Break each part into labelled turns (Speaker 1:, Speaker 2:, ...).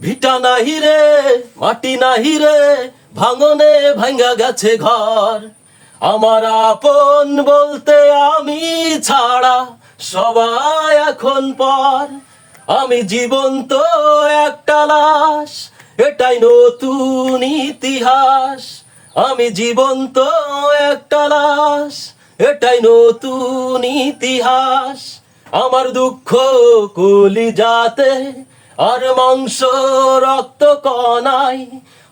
Speaker 1: ভিটা নাহি রে, মাটি নাহি রে, ভাঙনে ভাঙ্গা গেছে ঘর। আমার আপন বলতে আমি ছাড়া সবাই এখন পর। আমি জীবন্ত একটা লাশ, এটাই নতুন ইতিহাস। আমি জীবন্ত একটা লাশ, এটাই নতুন ইতিহাস। আমার দুঃখ কলি যাতে আর মাংস রক্ত কনাই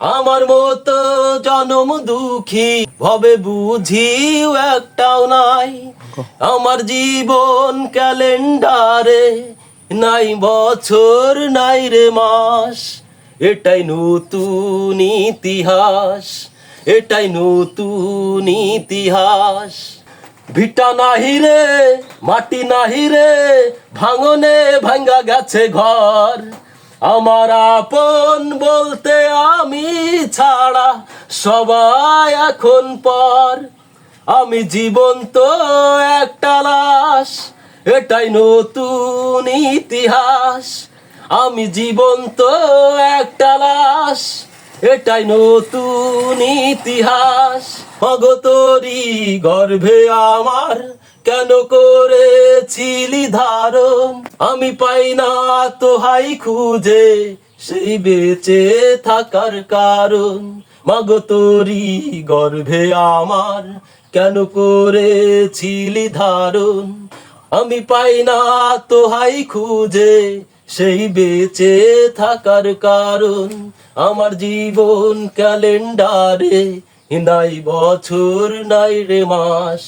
Speaker 1: আমার মতো জনম দুঃখী। ভবে বুঝিও একটাও নাই, আমার জীবন ক্যালেন্ডারে। নাই বছর, নাই রে মাস, এটাই নতুন ইতিহাস, এটাই নতুন ইতিহাস। ভিটা নাহি রে, মাটি নাহি রে, ভাঙনে ভাঙ্গা গেছে ঘর। আমার আপন বলতে আমি ছাড়া সবাই এখন পর। আমি জীবন্ত একটা লাশ, এটাই নতুন ইতিহাস। আমি জীবন্ত একটা লাশ এটাই নতুন ইতিহাস। অগতরি গর্ভে আমার কেন করেছিলি ধারণ? আমি পাই না তো হাই খুঁজে, সেই বেঁচে থাকার কারণ। মাগতরি গর্ভে আমার কেন করেছিলি ধারণ? আমি পাই না তো হাই খুঁজে সেই বেঁচে থাকার কারণ আমার জীবন ক্যালেন্ডারে। নাই বছর, নাই রে মাস,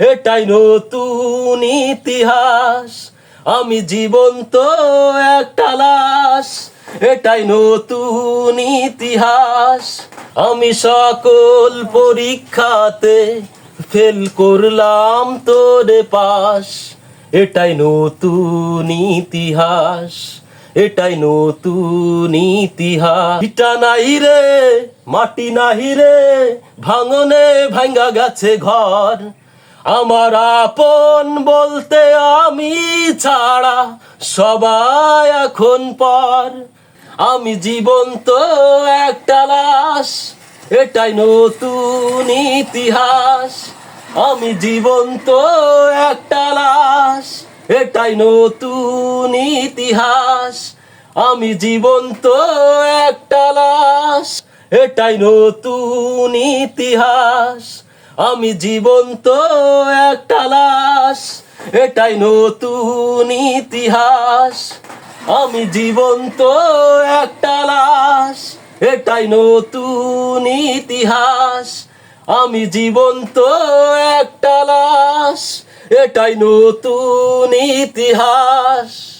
Speaker 1: এটাই নতুন ইতিহাস। আমি জীবন্ত একটা লাশ, এটাই নতুন ইতিহাস। আমি সকল পরীক্ষাতে ফেল করলাম তোরে পাস এটাই নতুন ইতিহাস, এটাই নতুন ইতিহাস। ইটা নাই রে, মাটি নাহি রে, ভাঙনে ভাঙ্গা গেছে ঘর। আমার আপন বলতে আমি ছাড়া সবাই এখন পর। আমি জীবন্ত একটা লাশ, এটাই নতুন ইতিহাস। আমি জীবন্ত একটা লাশ, এটাই নতুন ইতিহাস। আমি জীবন্ত একটা লাশ, এটাই নতুন ইতিহাস। আমি জীবন্ত একটা লাশ, এটাই নতুন ইতিহাস। আমি জীবন্ত একটা লাশ, এটাই নতুন ইতিহাস। আমি জীবন্ত একটা লাশ এটাই নতুন ইতিহাস।